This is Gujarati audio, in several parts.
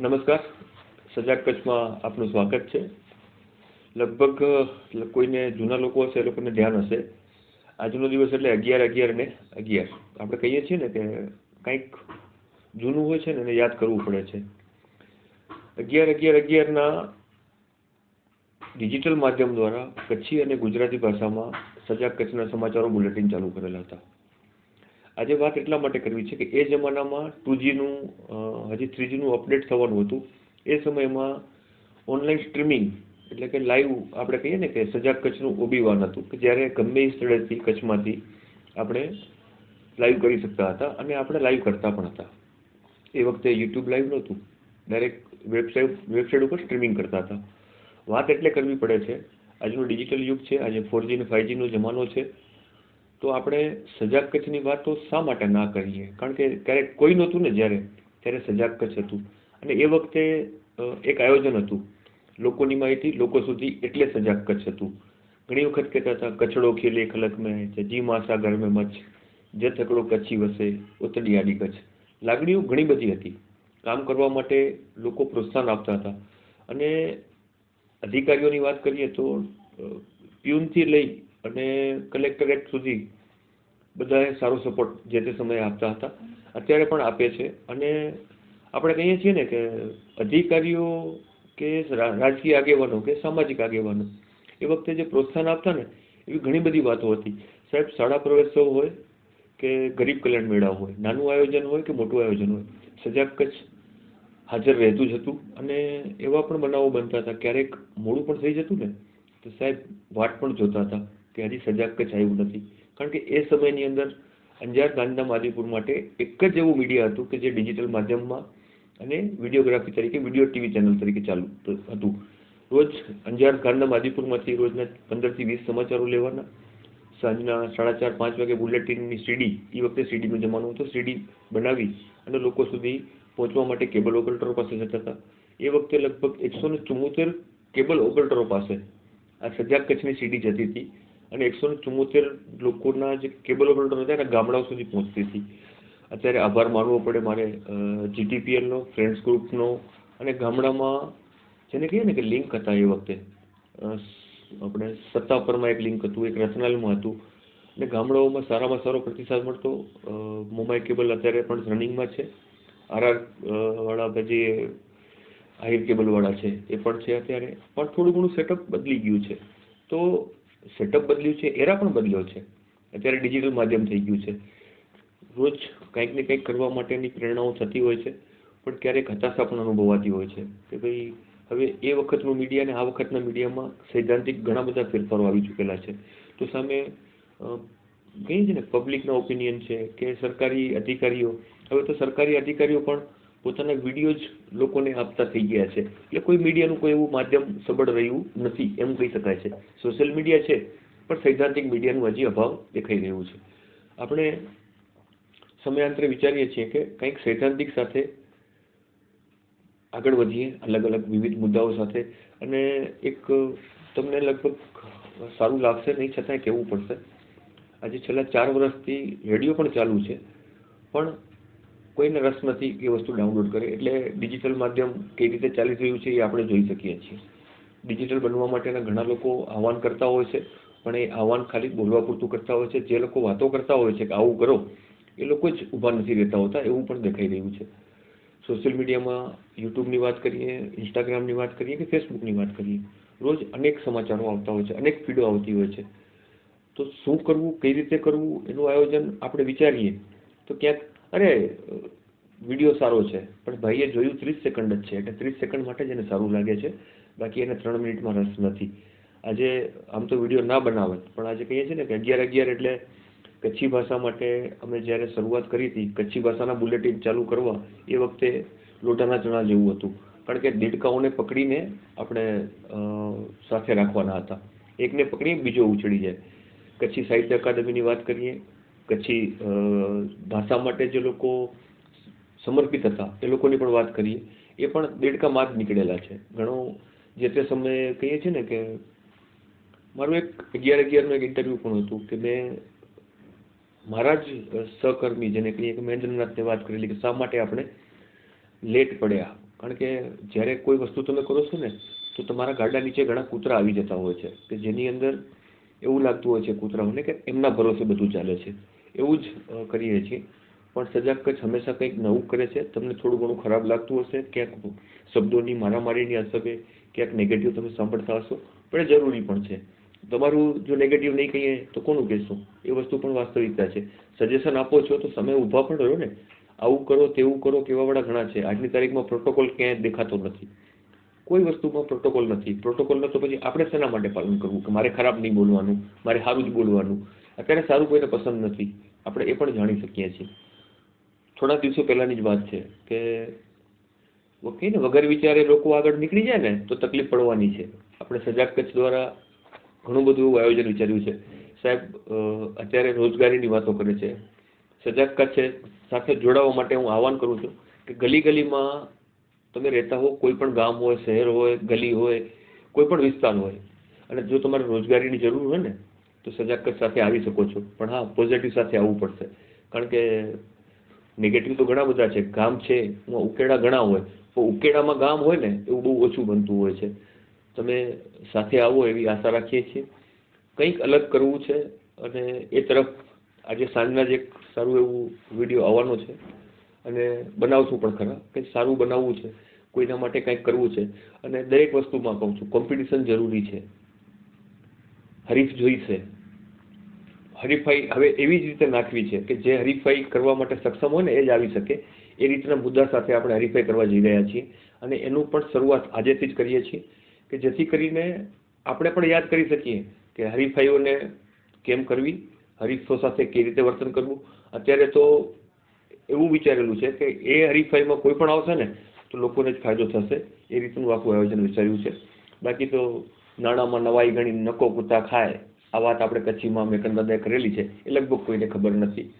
નમસ્કાર. સજાગ કચ્છમાં આપનું સ્વાગત છે. લગભગ કોઈને જૂના લોકો હશે એ લોકોને ધ્યાન હશે. આજનો દિવસ એટલે અગિયાર અગિયાર ને અગિયાર. આપણે કહીએ છીએ ને કે કંઈક જૂનું હોય છે ને એને યાદ કરવું પડે છે. અગિયાર અગિયાર અગિયારના ડિજિટલ માધ્યમ દ્વારા કચ્છી અને ગુજરાતી ભાષામાં સજાગ કચ્છના સમાચારો બુલેટિન ચાલુ કરેલા હતા. આજે વાત એટલા માટે કરવી છે કે એ જમાનામાં ટુ જીનું હજી થ્રી જીનું અપડેટ થવાનું હતું. એ સમયમાં ઓનલાઈન સ્ટ્રીમિંગ એટલે કે લાઈવ આપણે કહીએ ને કે સજાગ કચ્છનું ઓબી વાન હતું કે જ્યારે ગમે સ્થળેથી કચ્છમાંથી આપણે લાઈવ કરી શકતા હતા અને આપણે લાઈવ કરતા પણ હતા. એ વખતે યુટ્યુબ લાઈવ નહોતું. ડાયરેક્ટ વેબસાઇટ વેબસાઇટ ઉપર સ્ટ્રીમિંગ કરતા હતા. વાત એટલે કરવી પડે છે. આજનો ડિજિટલ યુગ છે. આજે ફોરજી અને ફાઇવજીનો જમાનો છે. તો આપણે સજાગ કચ્છની વાતો શા માટે ના કરીએ કારણ કે ક્યારેક કોઈ નહોતું ને જ્યારે, ત્યારે સજાગ કચ્છ હતું. અને એ વખતે એક આયોજન હતું. લોકોની માહિતી લોકો સુધી એટલે સજાગ કચ્છ હતું. ઘણી વખત કહેતા હતા કચડો ખીલે ખલક મેં, જી માસા ઘર મેં મચ્છ, જે થકડો કચ્છી વસે ઉતડી આડી કચ્છ. લાગણીઓ ઘણી બધી હતી. કામ કરવા માટે લોકો પ્રોત્સાહન આપતા હતા. અને અધિકારીઓની વાત કરીએ તો પ્યુનથી લઈ અને કલેક્ટરેટ સુધી બધાએ સારો સપોર્ટ જે તે સમયે આપતા હતા, અત્યારે પણ આપે છે. અને આપણે કહીએ છીએ ને કે અધિકારીઓ કે રાજકીય આગેવાનો કે સામાજિક આગેવાનો, એ વખતે જે પ્રોત્સાહન આપતા ને, એવી ઘણી બધી વાતો હતી. સાહેબ, શાળા પ્રવેશોત્સવ હોય કે ગરીબ કલ્યાણ મેળા હોય, નાનું આયોજન હોય કે મોટું આયોજન હોય, સજાગ કચ્છ હાજર રહેતું જ હતું. અને એવા પણ બનાવો બનતા હતા. ક્યારેક મોડું પણ થઈ જતું ને, તો સાહેબ વાટ પણ જોતા હતા. કે હજી સજાગ કચ્છ આવ્યું નથી. કારણ કે એ સમયની અંદર અંજાર ગાંધીધામ આદિપુર માટે એક જ એવું મીડિયા હતું કે જે ડિજિટલ માધ્યમમાં અને વિડીયોગ્રાફી તરીકે, વીડિયો ટીવી ચેનલ તરીકે ચાલુ હતું. રોજ અંજાર ગાંધીધામ આદિપુરમાંથી રોજના પંદરથી વીસ સમાચારો લેવાના. સાંજના સાડા ચાર, પાંચ વાગે બુલેટિનની સીડી એ વખતે સીડીનો જમાનો હતો. સીડી બનાવી અને લોકો સુધી પહોંચવા માટે કેબલ ઓપરેટરો પાસે જતા હતા. એ વખતે લગભગ એકસો ને કેબલ ઓપરેટરો પાસે આ સજાગ કચ્છની સીડી જતી હતી. અને એકસો ચુમ્મોતેર લોકોના જે કેબલ ઓપરેટર હતા, એના ગામડાઓ સુધી પહોંચતી હતી. અત્યારે આભાર માનવો પડે મારે જીટીપીએલનો ફ્રેન્ડ્સ ગ્રુપનો અને ગામડામાં જેને કહીએ ને કે લિંક હતા એ વખતે. આપણે આપણે સત્તાપરમાં એક લિંક હતું, એક રચનાલમાં હતું. અને ગામડાઓમાં સારામાં સારો પ્રતિસાદ મળતો મુંબઈ કેબલ અત્યારે પણ રનિંગમાં છે. આરઆર વાળા પછી હાઈર કેબલવાળા છે, એ પણ છે અત્યારે. પણ થોડું ઘણું સેટઅપ બદલી ગયું છે. તો સેટઅપ બદલ્યું છે એરા પણ બદલ્યો છે. અત્યારે ડિજિટલ માધ્યમ થઈ ગયું છે. રોજ કંઈક ને કંઈક કરવા માટેની પ્રેરણાઓ થતી હોય છે, પણ ક્યારેક હતાશા પણ અનુભવાતી હોય છે કે ભાઈ, હવે એ વખતનું મીડિયા અને આ વખતના મીડિયામાં સૈદ્ધાંતિક ઘણા બધા ફેરફારો આવી ચૂકેલા છે. તો સામે કહીએ છે ને પબ્લિકના ઓપિનિયન છે કે સરકારી અધિકારીઓ, હવે તો સરકારી અધિકારીઓ પણ પોતાના વીડિયો જ લોકોને આપતા થઈ ગયા છે. એટલે કોઈ મીડિયાનું કોઈ એવું માધ્યમ સબળ રહ્યું નથી એમ કહી શકાય છે. સોશિયલ મીડિયા છે, પણ સૈદ્ધાંતિક મીડિયાનું હજી અભાવ દેખાઈ રહ્યું છે. આપણે સમયાંતરે વિચારીએ છીએ કે કંઈક સૈદ્ધાંતિક સાથે આગળ વધીએ, અલગ અલગ વિવિધ મુદ્દાઓ સાથે, અને એક તમને લગભગ સારું લાગશે, નહીં છતાંય કહેવું પડશે. આજે છેલ્લા ચાર વર્ષથી રેડિયો પણ ચાલુ છે, પણ કોઈને રસ નથી કે વસ્તુ ડાઉનલોડ કરે, એટલે ડિજિટલ માધ્યમ કઈ રીતે ચાલી રહ્યું છે એ આપણે જોઈ શકીએ છીએ. ડિજિટલ બનવા માટેના ઘણા લોકો આહવાન કરતા હોય છે, પણ એ આહવાન ખાલી બોલવા પૂરતું કરતા હોય છે. જે લોકો વાતો કરતા હોય છે કે આવું કરો, એ લોકો જ ઊભા નથી રહેતા હોતા, એવું પણ દેખાઈ રહ્યું છે. સોશિયલ મીડિયામાં યુટ્યુબની વાત કરીએ, ઇન્સ્ટાગ્રામની વાત કરીએ કે ફેસબુકની વાત કરીએ, રોજ અનેક સમાચારો આવતા હોય છે, અનેક ફીડો આવતી હોય છે. તો શું કરવું, કઈ રીતે કરવું, એનું આયોજન આપણે વિચારીએ, તો ક્યાંક અરે, વીડિયો સારો છે, પણ ભાઈએ જોયું ત્રીસ સેકન્ડ જ છે, એટલે ત્રીસ સેકન્ડ માટે જ એને સારું લાગે છે. બાકી એને ત્રણ મિનિટમાં રસ નથી. આજે આમ તો વીડિયો ના બનાવે પણ આજે કહીએ છીએ ને કે અગિયાર અગિયાર એટલે કચ્છી ભાષા માટે અમે જ્યારે શરૂઆત કરી હતી, કચ્છી ભાષાના બુલેટિન ચાલુ કરવા, એ વખતે લોટાના ચણા જેવું હતું. કારણ કે દેડકાઓને પકડીને આપણે સાથે રાખવાના હતા. એકને પકડીને બીજો ઉછળી જાય. કચ્છી સાહિત્ય અકાદમીની વાત કરીએ અ, ભાષા માટે જે લોકો સમર્પિત હતા એ લોકોની પણ વાત કરીએ એ પણ દેડકામાં જ નીકળેલા છે. ઘણો જે તે સમયે કહીએ છીએ ને કે મારું એક અગિયાર અગિયારનું એક ઇન્ટરવ્યૂ પણ હતું કે મેં મારા જ સહકર્મી જેને કહીએ કે મહેન્દ્રનાથને વાત કરેલી કે શા માટે આપણે લેટ પડ્યા? કારણ કે જ્યારે કોઈ વસ્તુ તમે કરો છો ને તો તમારા ગાડા નીચે ઘણા કૂતરા આવી જતા હોય છે કે જેની અંદર એવું લાગતું હોય છે કૂતરાઓને કે એમના ભરોસે બધું ચાલે છે. એવું જ કરીએ છીએ. પણ સજાગ કચ્છ હંમેશા કંઈક નવું કરે છે. તમને થોડું ઘણું ખરાબ લાગતું હશે, ક્યાંક શબ્દોની મારામારીની અસરે ક્યાંક નેગેટિવ તમે સાંભળતા હશો, પણ એ જરૂરી પણ છે. તમારું જો નેગેટિવ નહીં કહીએ, તો કોનું કહેશું? એ વસ્તુ પણ વાસ્તવિકતા છે. સજેશન આપો છો તો સમય ઊભા પણ રહ્યો ને. આવું કરો, તેવું કરો કેવાવાળા ઘણા છે. આજની તારીખમાં પ્રોટોકોલ ક્યાંય દેખાતો નથી. કોઈ વસ્તુમાં પ્રોટોકોલ નથી. પ્રોટોકોલ તો પછી આપણે શેના માટે પાલન કરવું? કે મારે ખરાબ નહીં બોલવાનું, મારે સારું જ બોલવાનું. અત્યારે સારું કોઈને પસંદ નથી. આપણે એ પણ જાણી શકીએ છીએ. થોડા દિવસો પહેલાંની જ વાત છે કે ઓકે ને વગર વિચારે લોકો આગળ નીકળી જાય ને તો તકલીફ પડવાની છે. આપણે સજાગ કચ્છ દ્વારા ઘણું બધું એવું આયોજન વિચાર્યું છે. સાહેબ અત્યારે રોજગારીની વાતો કરે છે. સજાગ કચ્છ સાથે જોડાવા માટે હું આહવાન કરું છું કે ગલી ગલીમાં તમે રહેતા હો, કોઈ પણ ગામ હોય, શહેર હોય, ગલી હોય, કોઈ પણ વિસ્તાર હોય અને જો તમારે રોજગારીની જરૂર હોય ને તો સજાગ સાથે આવી શકો છો. પણ હા પોઝિટિવ સાથે આવવું પડશે. કારણ કે નેગેટિવ તો ઘણા બધા છે. ગામ છે, એમાં ઉકેડા ઘણા હોય. તો ઉકેડામાં ગામ હોય ને, એવું બહુ ઓછું બનતું હોય છે. તમે સાથે આવો એવી આશા રાખીએ છીએ. કંઈક અલગ કરવું છે અને એ તરફ આજે સાંજના જ એક સારું એવું વીડિયો આવવાનો છે. અને બનાવશું પણ ખરા. કંઈક સારું બનાવવું છે. કોઈના માટે કંઈક કરવું છે. અને દરેક વસ્તુમાં કહું છું કોમ્પિટિશન જરૂરી છે. હરીફ જોઈશે. હરીફાઈ હવે એવી જ રીતે નાખવી છે કે જે હરીફાઈ કરવા માટે સક્ષમ હોય ને એ જ આવી શકે. એ રીતના મુદ્દા સાથે આપણે હરીફાઈ કરવા જઈ રહ્યા છીએ અને એનું પણ શરૂઆત આજેથી જ કરીએ છીએ કે જેથી કરીને આપણે પણ યાદ કરી શકીએ કે હરીફાઈઓને કેમ કરવી, હરીફો સાથે કેવી રીતે વર્તન કરવું. અત્યારે તો એવું વિચારેલું છે કે એ હરીફાઈમાં કોઈ પણ આવશે ને તો લોકોને જ ફાયદો થશે. એ રીતનું આખું આયોજન વિચાર્યું છે. બાકી તો નાણાંમાં નવાઈ ગણી નકો કૂતા ખાય આ વાત આપણે કચ્છીમાં મેં કંદાદાએ કરેલી છે, એ લગભગ કોઈને ખબર નથી.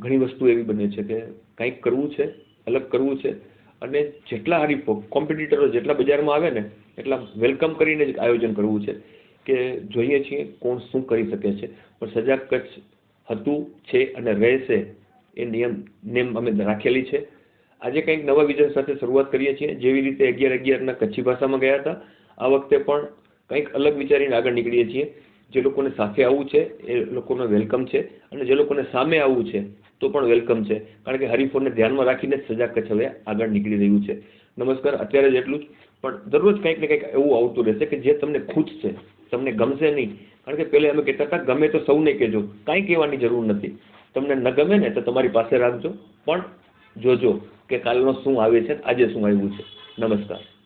ઘણી વસ્તુ એવી બને છે કે કંઈક કરવું છે, અલગ કરવું છે, અને જેટલા હરીફો કોમ્પિટિટરો જેટલા બજારમાં આવે ને, એટલા વેલકમ કરીને જ આયોજન કરવું છે કે જોઈએ છીએ કોણ શું કરી શકે છે. પણ સજાગ કચ્છ હતું, છે અને રહેશે એ નિયમ, નેમ અમે રાખેલી છે. આજે કંઈક નવા વિઝન સાથે શરૂઆત કરીએ છીએ. જેવી રીતે અગિયાર અગિયારના કચ્છી ભાષામાં ગયા હતા, આ વખતે પણ કંઈક અલગ વિચારીને આગળ નીકળીએ છીએ. જે લોકોને સાથે આવવું છે, એ લોકોને વેલકમ છે અને જે લોકોને સામે આવવું છે, તો પણ વેલકમ છે. કારણ કે હરીફોને ધ્યાનમાં રાખીને જ સજાગ કચ્છ હવે આગળ નીકળી રહ્યું છે. નમસ્કાર, અત્યારે જ એટલું જ. પણ દરરોજ કંઈક ને કંઈક એવું આવતું રહેશે કે જે તમને ખૂટશે તમને ગમશે નહીં. કારણ કે પહેલાં અમે કહેતા હતા, ગમે તો સૌને કહેજો, કાંઈ કહેવાની જરૂર નથી. તમને ન ગમે ને તો તમારી પાસે રાખજો. પણ જોજો કે કાલનો શું આવે છે આજે શું આવ્યું છે. નમસ્કાર.